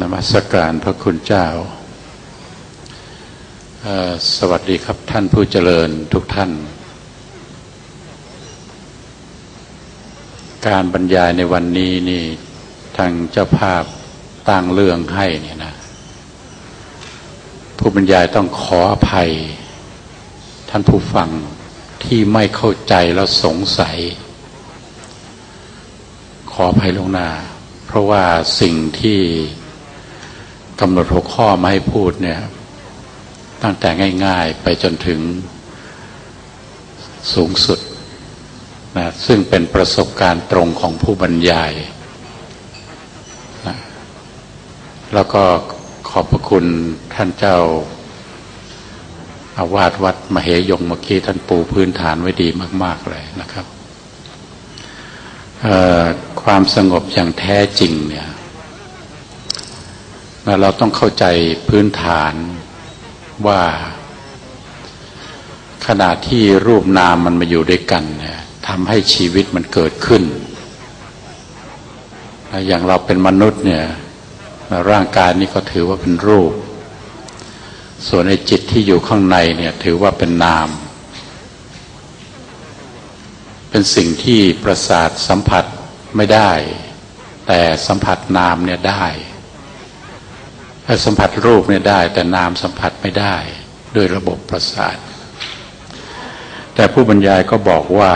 นมัสการพระคุณเจ้า สวัสดีครับท่านผู้เจริญทุกท่าน การบรรยายในวันนี้นี่ทางเจ้าภาพตั้งเรื่องให้เนี่ยนะ ผู้บรรยายต้องขออภัย ท่านผู้ฟังที่ไม่เข้าใจแล้วสงสัย ขออภัยลงหน้า เพราะว่าสิ่งที่ กำหนดหัวข้อมาให้พูดเนี่ย ตั้งแต่ง่ายๆไปจนถึงสูงสุดนะซึ่งเป็นประสบการณ์ตรงของผู้บรรยายนะแล้วก็ขอบพระคุณท่านเจ้า อาวาสวัดมเหยงเมื่อกี้ท่านปูพื้นฐานไว้ดีมาก ๆ เลยนะครับความสงบอย่างแท้จริงเนี่ย เราต้องเข้าใจพื้นฐานว่า ขณะที่รูปนามมันมาอยู่ด้วยกันเนี่ยทำให้ชีวิตมันเกิดขึ้น อย่างเราเป็นมนุษย์เนี่ยร่างกายนี้ก็ถือว่าเป็นรูป ส่วนในจิตที่อยู่ข้างในเนี่ยถือว่าเป็นนาม เป็นสิ่งที่ประสาทสัมผัสไม่ได้ แต่สัมผัสนามเนี่ยได้ สัมผัสรูปเนี่ยได้ แต่นามสัมผัสไม่ได้ด้วยระบบประสาท แต่ผู้บรรยายก็บอกว่า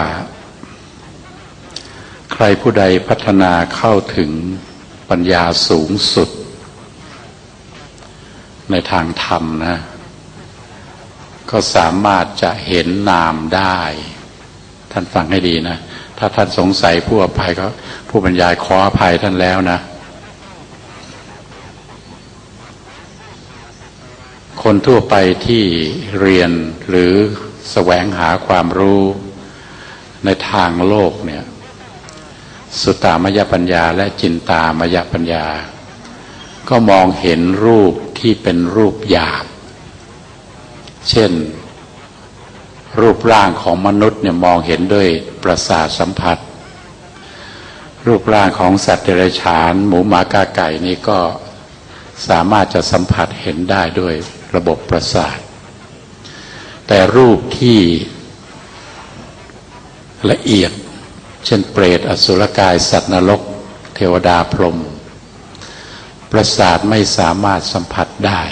ใครผู้ใดพัฒนาเข้าถึงปัญญาสูงสุด ในทางธรรมนะ ก็สามารถจะเห็นนามได้ ท่านฟังให้ดีนะ ถ้าท่านสงสัยผู้อภัยก็ผู้บรรยายขออภัยท่านแล้วนะ คนทั่วไปที่เรียนหรือแสวงหาความรู้ในทางโลกเนี่ยสุตตามยปัญญาและจินตามยปัญญา ก็มองเห็นรูปที่เป็นรูปหยาบ เช่น รูปร่างของมนุษย์เนี่ยมองเห็นด้วยประสาทสัมผัส รูปร่างของสัตว์เดรัจฉาน หมูหมากาไก่นี่ก็สามารถจะสัมผัสเห็นได้ด้วย ระบบประสาท แต่รูปที่ละเอียด เช่นเปรตอสุรกายสัตว์นรก เทวดาพรหมประสาทไม่สามารถสัมผัสได้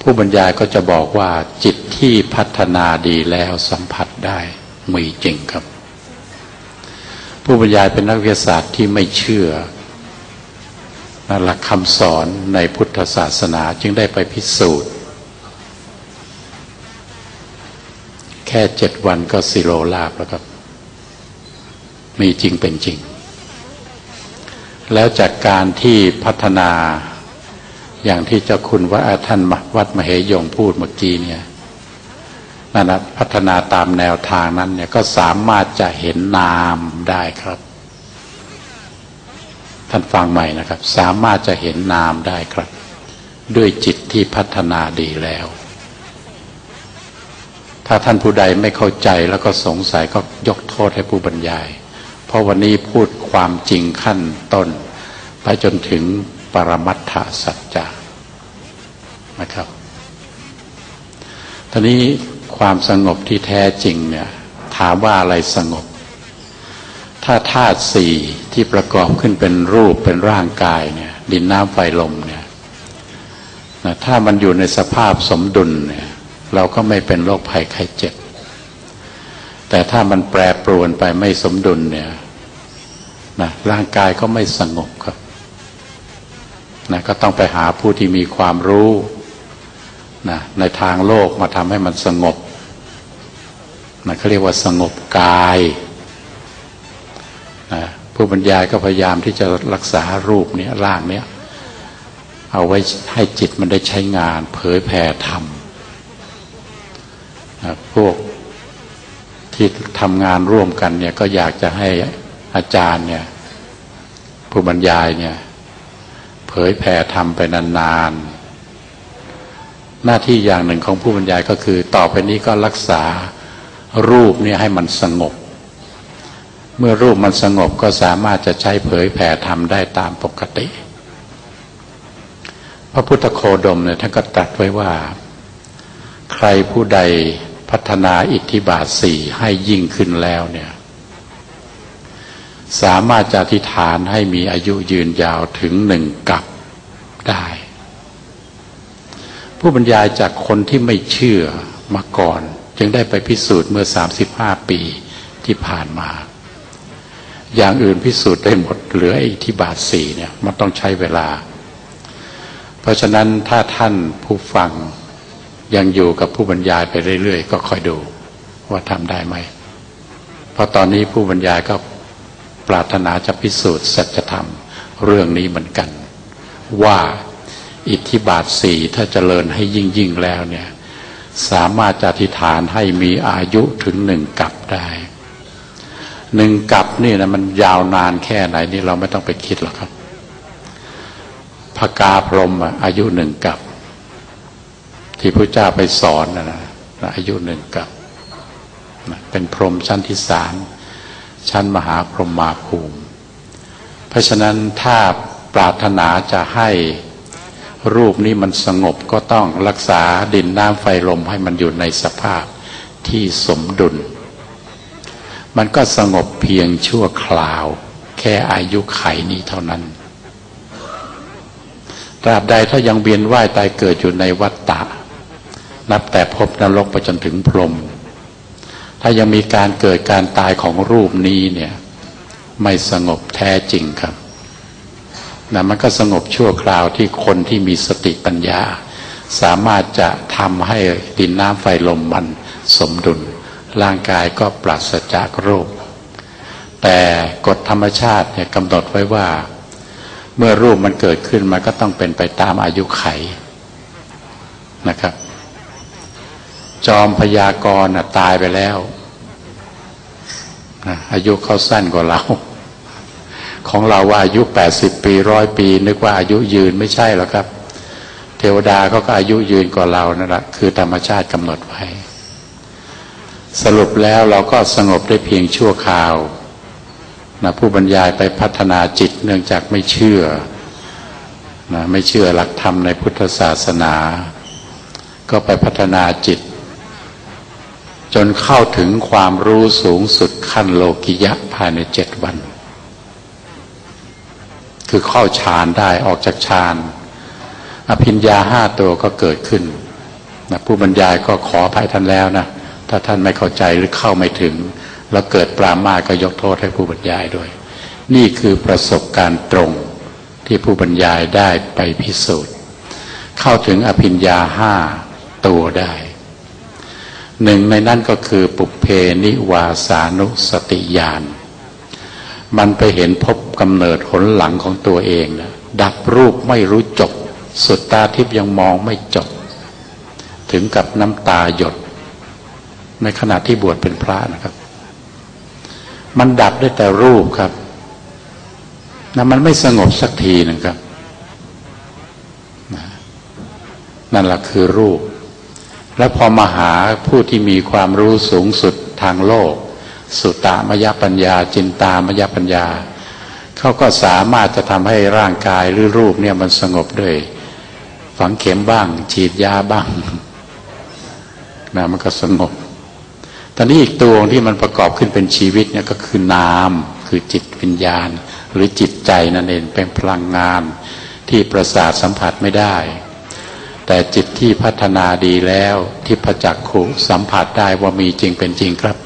ผู้บรรยายก็จะบอกว่าจิตที่พัฒนาดีแล้วสัมผัสได้มีจริงครับ ผู้บรรยายเป็นนักวิทยาศาสตร์ที่ไม่เชื่อ หลักคำสอนในพุทธศาสนาจึงได้ไปพิสูจน์ แค่เจ็ดวันก็สิโรลาบแล้วครับ มีจริงเป็นจริง แล้วจากการที่พัฒนาอย่างที่เจ้าคุณว่าท่านวัดมเหยงพูดเมื่อกี้เนี่ยนั่นนะพัฒนาตามแนวทางนั้นเนี่ยก็สามารถจะเห็นนามได้ครับ ท่านฟังใหม่นะครับ สามารถจะเห็นนามได้ครับ ด้วยจิตที่พัฒนาดีแล้ว ถ้าท่านผู้ใดไม่เข้าใจแล้วก็สงสัยก็ยกโทษให้ผู้บรรยาย เพราะวันนี้พูดความจริงขั้นต้น ไปจนถึงปรมัตถสัจจะนะครับทีนี้ความสงบที่แท้จริงเนี่ย ถามว่าอะไรสงบ ถ้าธาตุสี่ที่ประกอบขึ้นเป็นรูปเป็นร่างกายเนี่ย ดินน้ำไฟลมเนี่ยนะถ้ามันอยู่ในสภาพสมดุลเนี่ย เราก็ไม่เป็นโรคภัยไข้เจ็บ แต่ถ้ามันแปรปรวนไปไม่สมดุลเนี่ยนะร่างกายก็ไม่สงบครับนะก็ต้องไปหาผู้ที่มีความรู้นะในทางโลกมาทำให้มันสงบนะเขาเรียกว่าสงบกาย ผู้บรรยายก็พยายามที่จะรักษารูปเนี้ยร่างเนี้ยเอาไว้ให้จิตมันได้ใช้งาน เผยแผ่ธรรมพวกที่ทำงานร่วมกันเนี่ยก็อยากจะให้อาจารย์เนี่ยผู้บรรยายเนี่ยเผยแผ่ธรรมไปนานๆ หน้าที่อย่างหนึ่งของผู้บรรยายก็คือ ต่อไปนี้ก็รักษารูปเนี่ยให้มันสงบ เมื่อรูปมันสงบก็สามารถจะใช้เผยแผ่ธรรมได้ตามปกติ พระพุทธโคดมเนี่ยท่านก็ตรัสไว้ว่า ใครผู้ใดพัฒนาอิทธิบาทสี่ให้ยิ่งขึ้นแล้วเนี่ยสามารถจะอธิษฐานให้มีอายุยืนยาวถึงหนึ่งกับได้ ผู้บรรยายจากคนที่ไม่เชื่อมาก่อน จึงได้ไปพิสูจน์เมื่อ 35 ปีที่ผ่านมา อย่างอื่นพิสูจน์ได้หมด เหลืออิทธิบาทสี่เนี่ยมันต้องใช้เวลา เพราะฉะนั้นถ้าท่านผู้ฟังยังอยู่กับผู้บรรยายไปเรื่อยๆ ก็คอยดูว่าทำได้ไหม เพราะตอนนี้ผู้บรรยายก็ปรารถนาจะพิสูจน์สัจธรรมเรื่องนี้เหมือนกัน ว่าอิทธิบาทสี่ถ้าเจริญให้ยิ่งยิ่งแล้วเนี่ย สามารถจะอธิษฐานให้มีอายุถึงหนึ่งกับได้ หนึ่งกับนี่นะมันยาวนานแค่ไหนนี่เราไม่ต้องไปคิดหรอกครับพกาพรมอายุหนึ่งกับ ที่พระเจ้าไปสอนนะนะอายุหนึ่งกับเป็นพรหมชั้นที่สามชั้นมหาพรหมาภูมิ เพราะฉะนั้นถ้าปรารถนาจะให้รูปนี้มันสงบก็ต้องรักษาดินน้ำไฟลมให้มันอยู่ในสภาพที่สมดุล มันก็สงบเพียงชั่วคราว แค่อายุไขนี้เท่านั้นตราบใดถ้ายังเวียนว่ายตายเกิดอยู่ในวัฏฏะนับแต่พบนรกไปจนถึงพรหมถ้ายังมีการเกิดการตายของรูปนี้เนี่ย ไม่สงบแท้จริงครับนะมันก็สงบชั่วคราวที่คนที่มีสติปัญญา สามารถจะทำให้ดินน้ำไฟลมมันสมดุล ร่างกายก็ปราศจากโรคแต่กฎธรรมชาติเนี่ยกำหนดไว้ว่า เมื่อรูปมันเกิดขึ้นมันก็ต้องเป็นไปตามอายุไขนะครับ จอมพยากรณ์ตายไปแล้วอายุเขาสั้นกว่าเรา ของเราว่าอายุแปดสิบปีร้อยปี นึกว่าอายุยืนไม่ใช่หรอกครับ เทวดาเขาก็อายุยืนกว่าเรานั่นแหละคือธรรมชาติกำหนดไว้ สรุปแล้วเราก็สงบได้เพียงชั่วคราวนะผู้บรรยายไปพัฒนาจิตเนื่องจากไม่เชื่อนะไม่เชื่อหลักธรรมในพุทธศาสนา ก็ไปพัฒนาจิต จนเข้าถึงความรู้สูงสุดขั้นโลกิยะภายในเจ็ดวัน คือเข้าฌานได้ออกจากฌานอภิญญาห้าตัวก็เกิดขึ้นนะผู้บรรยายก็ขอภัยท่านแล้วนะ ถ้าท่านไม่เข้าใจหรือเข้าไม่ถึง แล้วเกิดปรามาก็ยกโทษให้ผู้บรรยายด้วย นี่คือประสบการณ์ตรงที่ผู้บรรยายได้ไปพิสูจน์ เข้าถึงอภิญญาห้าตัวได้หนึ่งในนั้นก็คือปุเพนิวาสานุสติญาณมันไปเห็นพบกำเนิดหนหลังของตัวเองนะดับรูปไม่รู้จบ สุดตาทิพย์ยังมองไม่จบ ถึงกับน้ำตาหยด ในขณะที่บวชเป็นพระนะครับ มันดับได้แต่รูปครับนะมันไม่สงบสักทีนะครับนั่นแหละคือรูป แล้วพอมาหาผู้ที่มีความรู้สูงสุดทางโลก สุตตามยปัญญา จินตามยปัญญา เขาก็สามารถจะทำให้ร่างกายหรือรูปเนี่ยมันสงบด้วย ฝังเข็มบ้าง ฉีดยาบ้างนะมันก็สงบ ตอนนี้อีกตัวที่มันประกอบขึ้นเป็นชีวิตเนี่ยก็คือนาม คือจิตวิญญาณ หรือจิตใจนั่นเองเป็นพลังงาน ที่ประสาทสัมผัสไม่ได้ แต่จิตที่พัฒนาดีแล้วที่ประจักขุสัมผัสได้ว่ามีจริงเป็นจริงครับ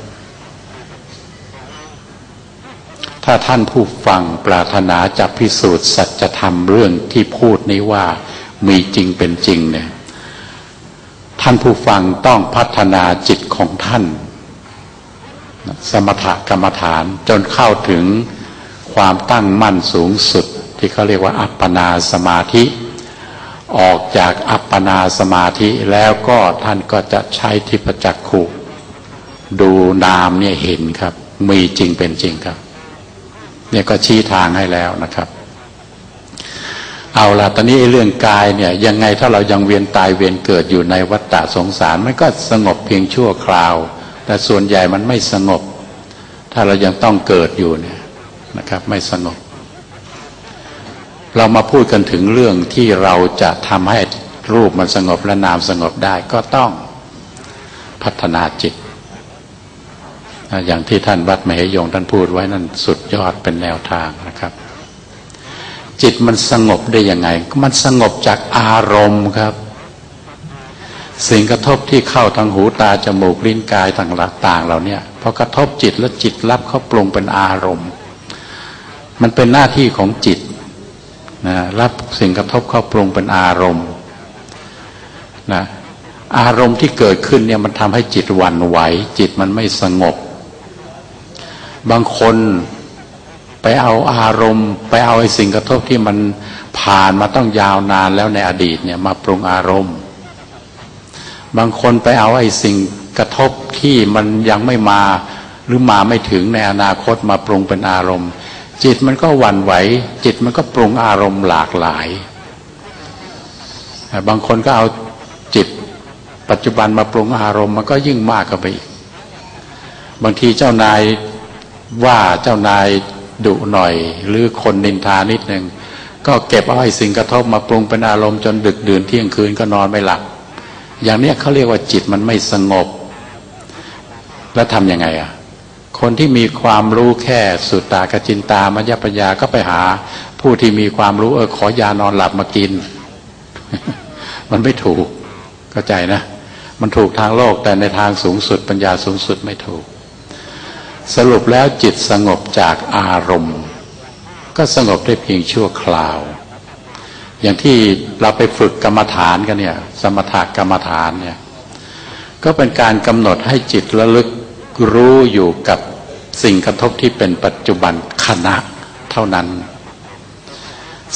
ถ้าท่านผู้ฟังปรารถนาจะพิสูจน์สัจธรรมเรื่องที่พูดนี้ว่ามีจริงเป็นจริงเนี่ยท่านผู้ฟังต้องพัฒนาจิตของท่าน สมถกรรมฐานจนเข้าถึงความตั้งมั่นสูงสุด ที่เขาเรียกว่าอัปปนาสมาธิ ออกจากอัปปนาสมาธิแล้วก็ท่านก็จะใช้ทิพจักขุดูนามเนี่ยเห็นครับ มีจริงเป็นจริงครับ เนี่ยก็ชี้ทางให้แล้วนะครับ เอาละตอนนี้เรื่องกายเนี่ยยังไงถ้าเรายังเวียนตายเวียนเกิดอยู่ในวัฏฏะสงสารมันก็สงบเพียงชั่วคราว แต่ส่วนใหญ่มันไม่สงบ ถ้าเรายังต้องเกิดอยู่เนี่ยนะครับ ไม่สงบ เรามาพูดกันถึงเรื่องที่เราจะทำให้รูปมันสงบและนามสงบได้ก็ต้องพัฒนาจิต อย่างที่ท่านวัดมเหยงท่านพูดไว้นั่นสุดยอดเป็นแนวทางนะครับ จิตมันสงบได้ยังไง มันสงบจากอารมณ์ครับ สิ่งกระทบที่เข้าทางหูตาจมูกลิ้นกายต่างๆเราเนี่ยพอกระทบจิตแล้วจิตรับเขาปรุงเป็นอารมณ์ มันเป็นหน้าที่ของจิตนะรับสิ่งกระทบเข้าปรุงเป็นอารมณ์นะอารมณ์ที่เกิดขึ้นเนี่ยมันทำให้จิตวันไหว จิตมันไม่สงบ บางคนไปเอาอารมณ์ ไปเอาไอ้สิ่งกระทบที่มันผ่านมาต้องยาวนานแล้วในอดีตเนี่ยมาปรุงอารมณ์ บางคนไปเอาไอ้สิ่งกระทบที่มันยังไม่มา หรือมาไม่ถึงในอนาคตมาปรุงเป็นอารมณ์ จิตมันก็หวั่นไหว จิตมันก็ปรุงอารมณ์หลากหลาย บางคนก็เอาจิตปัจจุบันมาปรุงอารมณ์มันก็ยิ่งมากเข้าไปอีกบางทีเจ้านายว่าเจ้านายดุหน่อย หรือคนนินทานิดหนึ่งก็เก็บเอาไอ้สิ่งกระทบมาปรุงเป็นอารมณ์จนดึกดื่นเที่ยงคืนก็นอนไม่หลับ อย่างนี้เขาเรียกว่าจิตมันไม่สงบ แล้วทำยังไงอะ คนที่มีความรู้แค่สุตตากจินตามัญญปัญญาก็ไปหา ผู้ที่มีความรู้เออขอยานอนหลับมากิน มันไม่ถูกเข้าใจนะ มันถูกทางโลกแต่ในทางสูงสุดปัญญาสูงสุดไม่ถูก สรุปแล้วจิตสงบจากอารมณ์ ก็สงบได้เพียงชั่วคราว อย่างที่เราไปฝึกกรรมฐานกันเนี่ย สมถกรรมฐานเนี่ย ก็เป็นการกำหนดให้จิตระลึกรู้อยู่กับสิ่งกระทบที่เป็นปัจจุบันขณะเท่านั้น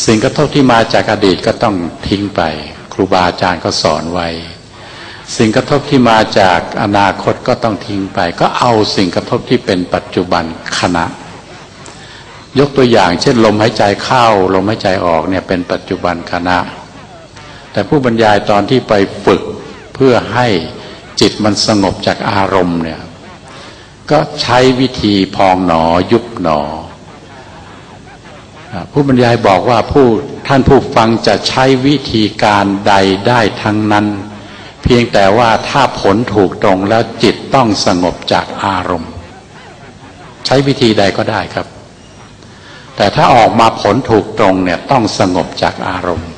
สิ่งกระทบที่มาจากอดีตก็ต้องทิ้งไป ครูบาอาจารย์ก็สอนไว้ สิ่งกระทบที่มาจากอนาคตก็ต้องทิ้งไป ก็เอาสิ่งกระทบที่เป็นปัจจุบันขณะ ยกตัวอย่าง เช่น ลมหายใจเข้า ลมหายใจออกเนี่ยเป็นปัจจุบันขณะ แต่ผู้บรรยายตอนที่ไปฝึกเพื่อให้จิตมันสงบจากอารมณ์เนี่ยก็ใช้วิธีพองหนอยุบหนอ ผู้บรรยายบอกว่าผู้ท่านผู้ฟังจะใช้วิธีการใดได้ทั้งนั้น เพียงแต่ว่าถ้าผลถูกตรงแล้วจิตต้องสงบจากอารมณ์ ใช้วิธีใดก็ได้ครับ แต่ถ้าออกมาผลถูกตรงเนี่ยต้องสงบจากอารมณ์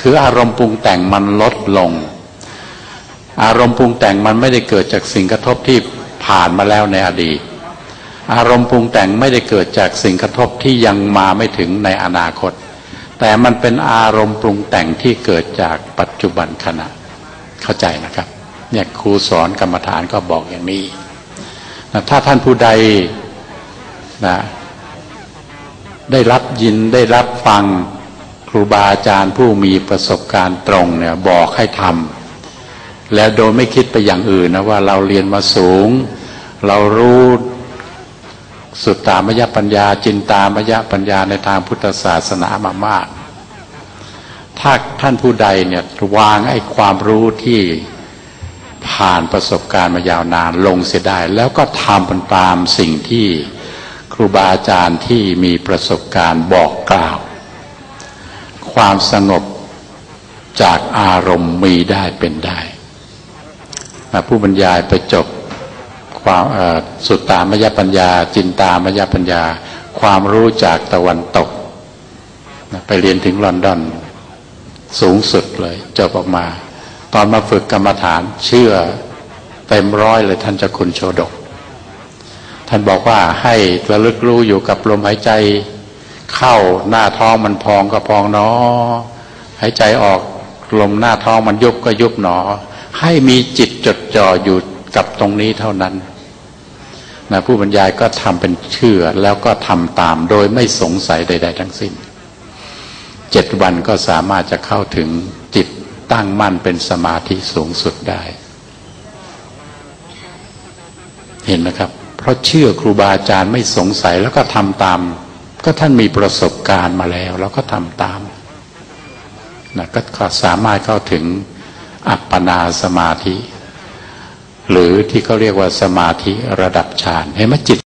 คืออารมณ์ปรุงแต่งมันลดลง อารมณ์ปรุงแต่งมันไม่ได้เกิดจากสิ่งกระทบที่ผ่านมาแล้วในอดีต อารมณ์ปรุงแต่งไม่ได้เกิดจากสิ่งกระทบที่ยังมาไม่ถึงในอนาคต แต่มันเป็นอารมณ์ปรุงแต่งที่เกิดจากปัจจุบันขณะ เข้าใจนะครับ เนี่ยครูสอนกรรมฐานก็บอกอย่างนี้นะถ้าท่านผู้ใดนะ ได้รับยินได้รับฟังครูบาอาจารย์ผู้มีประสบการณ์ตรงเนี่ยบอกให้ทำแล้วโดยไม่คิดไปอย่างอื่นนะว่าเราเรียนมาสูง เรารู้สุดตามยปัญญาจินตามยปัญญาในทางพุทธศาสนามามาก ถ้าท่านผู้ใดเนี่ยวางไอ้ความรู้ที่ผ่านประสบการณ์มายาวนานลงเสียได้ แล้วก็ทำตามสิ่งที่ ครูบาอาจารย์ที่มีประสบการณ์บอกกล่าว ความสงบจากอารมณ์มีได้เป็นได้ผู้บรรยายไปจบความสุดตามยปัญญา จินตามยปัญญา ความรู้จากตะวันตก ไปเรียนถึงลอนดอนสูงสุดเลยจบออกมา ตอนมาฝึกกรรมฐานเชื่อเต็มร้อยเลยท่านจะคุณโชดก ท่านบอกว่าให้ระลึกรู้อยู่กับลมหายใจ เข้าหน้าท้องมันพองก็พองเนอหายใจออกลมหน้าท้องมันยุบก็ยุบหนอ ให้มีจิตจดจ่ออยู่กับตรงนี้เท่านั้นนะผู้บรรยายก็ทำเป็นเชื่อแล้วก็ทำตามโดยไม่สงสัยใด ๆ ทั้งสิ้นเจ็ดวันก็สามารถจะเข้าถึงจิตตั้งมั่นเป็นสมาธิสูงสุดได้ เห็นไหมครับ เพราะเชื่อครูบาอาจารย์ไม่สงสัยแล้วก็ทำตาม ก็ท่านมีประสบการณ์มาแล้ว แล้วก็ทำตามนะก็สามารถเข้าถึงอัปปนาสมาธิ หรือที่เขาเรียกว่าสมาธิระดับฌานเห็นไหมจิต